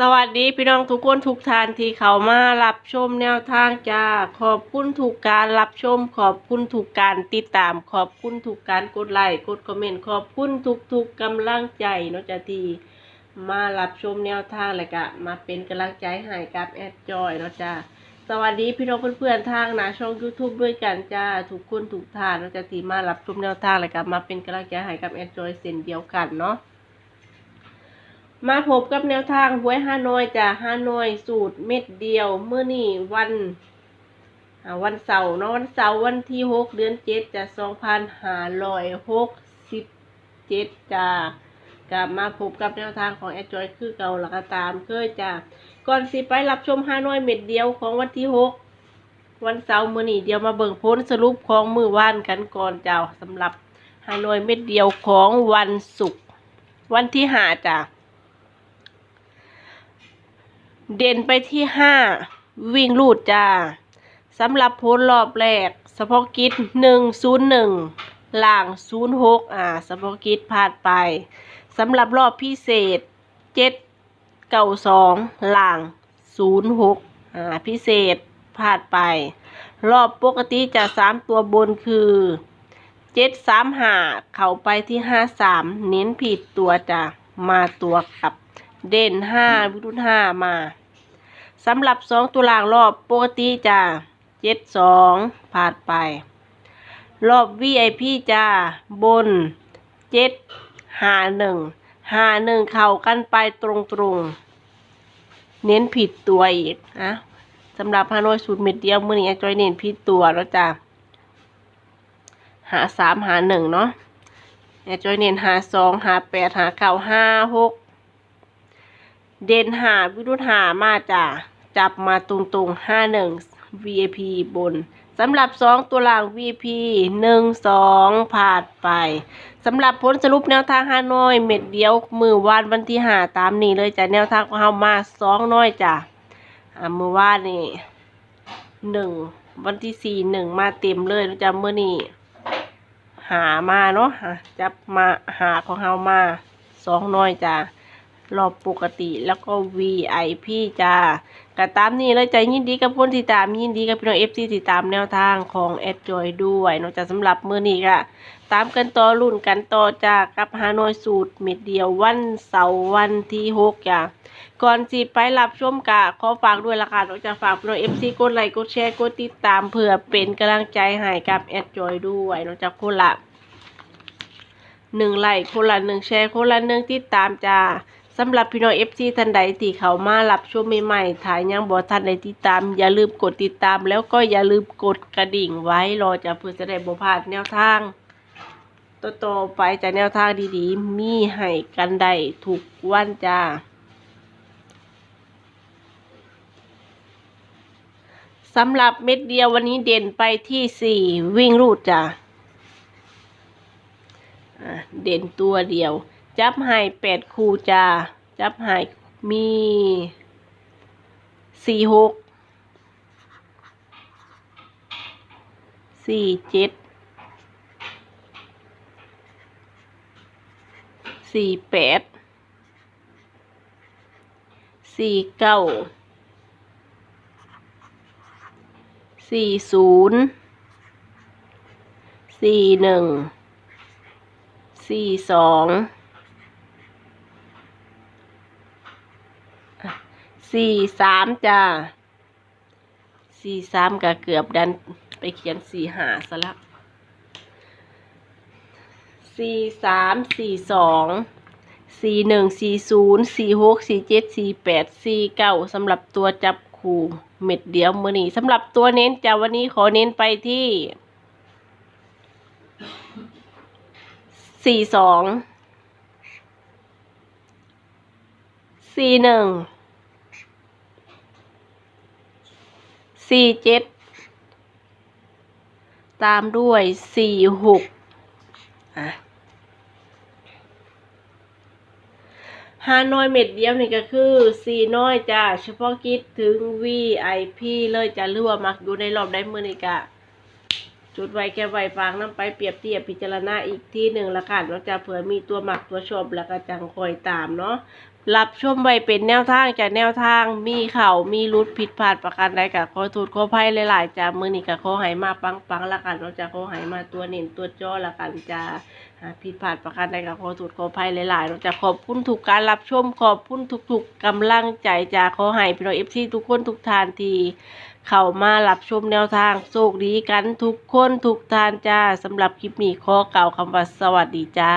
สวัสดีพี่น้องทุกคนทุกท่านที่เขามารับชมแนวทางจ้าขอบคุณทุกการรับชม ขอบคุณทุกการติดตาม ขอบคุณทุกการกดไลค์กดคอมเมนต์ขอบคุณทุกๆกกำลังใจเนาะจ้าที่มารับชมแนวทางเลยกะมาเป็นกำลังใจให้กับแอดจอยเนาะจ้าสวัสดีพี่น้องเพื่อนๆทางนาช่อง YouTube ด้วยกันจ้าทุกคนทุกท่านเนาะจ้าที่มารับชมแนวทางเลยกะมาเป็นกำลังใจให้กับแอดจอยเส้นเดียวกันเนาะ มาพบกับแนวทางหวยฮานอยจากฮานอยสูตรเม็ดเดียวเมื่อนี่วันวันเสาร์เนาะวันเสาร์วันที่หกเดือนเจ็ดจะสองพันห้าร้อยหกสิบเจ็ดจ้ากลับมาพบกับแนวทางของแอดจอยคือเก่าหลักตามเคยจ้าก่อนสิไปรับชมฮานอยเม็ดเดียวของวันที่หกวันเสาร์มื่อนี่เดียวมาเบิ่งพ้นสรุปของมือว่านกันก่อนจ้าสำหรับฮานอยเม็ดเดียวของวันศุกร์วันที่ห้าจ้า เด่นไปที่ห้าวิ่งลูดจ้าสำหรับโพลรอบแรกสปอกิตหนึ่งศูนย์หนึ่งล่างศูนย์หกอ่าสปอกิตพลาดไปสำหรับรอบพิเศษเจ็ดเก้าสองล่างศูนย์หกอ่าพิเศษพลาดไป รอบปกติจะสามตัวบนคือเจ็ดสามห้าเข้าไปที่ห้าสามเน้นผิดตัวจ้ะมาตัวกลับ เด่นห้าวิรุณห้ามาสำหรับสองตัวลางรอบปกติจ้าเจ็ดสองผ่านไป รอบ VIP จ้าบนเจ็ดหาหนึ่งหาหนึ่งเข้ากันไปตรงตรงเน้นผิดตัวอีกนะสำหรับฮานอยสูตรเม็ดเดียวมือนี้อจอยเน้นผิดตัวแล้วจ้าหาสามหาหนึ่งเนาะอจอยเน้นหาสองหาแปดหาเก้าห้าหก เด่นหาวิรุธหามาจ้ะจับมาตรงๆห้าหนึ่ง VIP บนสำหรับสองตัวล่าง VIP หนึ่งสองผ่านไปสำหรับผลสรุปแนวทางฮานอย เม็ดเดียวมือวานวันที่หาตามนี้เลยจ้ะแนวทางของเฮามาสองน้อยจ้ะอ่ามือวานนี่หนึ่งวันที่สี่หนึ่งมาเต็มเลยนะจ้ะเมื่อนี้หามาเนาะอะจับมาหาของเฮามาสองน้อยจ้ะ รอบปกติแล้วก็ VIP จ้าก็ตามนี้เลยใจยินดีกับคนที่ตามยินดีกับพี่น้อง FC ที่ตามแนวทางของแอดจอยด้วยนอกจากสำหรับมือนี้ก็ตามกันต่อรุ่นกันต่อจากกับฮานอยสูตรเม็ดเดียววันเสาร์วันที่6จ้าก่อนสิไปรับชมกะขอฝากด้วยละกันนอกจากฝากพี่น้อง FC กดไลค์กดแชร์กดติดตามเพื่อเป็นกำลังใจให้กับแอดจอยด้วยนอกจากคนละหนึ่งไลค์คนละหนึ่งแชร์คนละหนึ่งติดตามจ้า สำหรับพี่น้องเอฟซีท่านใดที่เขามารับชมใหม่ๆถ่ายยังบอท่านใดติดตาม อย่าลืมกดติดตาม แล้วก็อย่าลืมกดกระดิ่งไว้รอจะเพื่อจะได้บ่พลาดแนวทางต่อๆไปจากแนวทางดีๆ มีให้กันได้ทุกวันจ้าสำหรับเม็ดเดียววันนี้เด่นไปที่สี่วิ่งรูดจ้าเด่นตัวเดียว จับให้แปดคู่จ้าจับให้มีสี่หกสี่เจ็ดสี่แปดสี่เก้าสี่ศูนย์สี่หนึ่งสี่สอง สี่สามจ้าสี่สามก็เกือบดันไปเขียนสี่หาซะแล้วสี่สามสี่สองสี่หนึ่งสี่ศูนย์สี่หกสี่เจ็ดสี่แปดสี่เก้าสำหรับตัวจับคู่เม็ดเดียวมือนี้สำหรับตัวเน้นจ้าวันนี้ขอเน้นไปที่สี่สองสี่หนึ่ง สี่เจ็ดตามด้วยสี่หกอะฮานอยเม็ดเดียวนี่ก็คือสี่น้อยจ้าเฉพาะกิจถึง VIP เลยจะรั่วามักอยู่ในรอบได้มือนี่กะ จุดไว้แค่ไว้ฟังน้ำไปเปรียบเทียบพิจารณาอีกที่หนึ่งละกันนอกจากเผื่อมีตัวหมักตัวชอบแล้วก็จังคอยตามเนาะรับชมไว้เป็นแนวทางจากแนวทางมีเข่ามีรุดผิดพลาดประการใดก็ขอโทษขออภัยหลายๆจ้ามือนี้ก็ขอให้มาปังๆละกันเนาะจ้าขอให้มาตัวเน้นตัวจ้อละกันจ้าผิดพลาดประการใดก็ขอโทษขออภัยหลายๆเนาะจ้าขอบคุณทุกการรับชมขอบคุณทุกๆกำลังใจจ้าขอให้พี่น้อง FC ทุกคนทุกท่านที เข้ามารับชมแนวทางโชคดีกันทุกคนทุกท่านจ้าสำหรับคลิปนี้ขอกล่าวคำว่าสวัสดีจ้า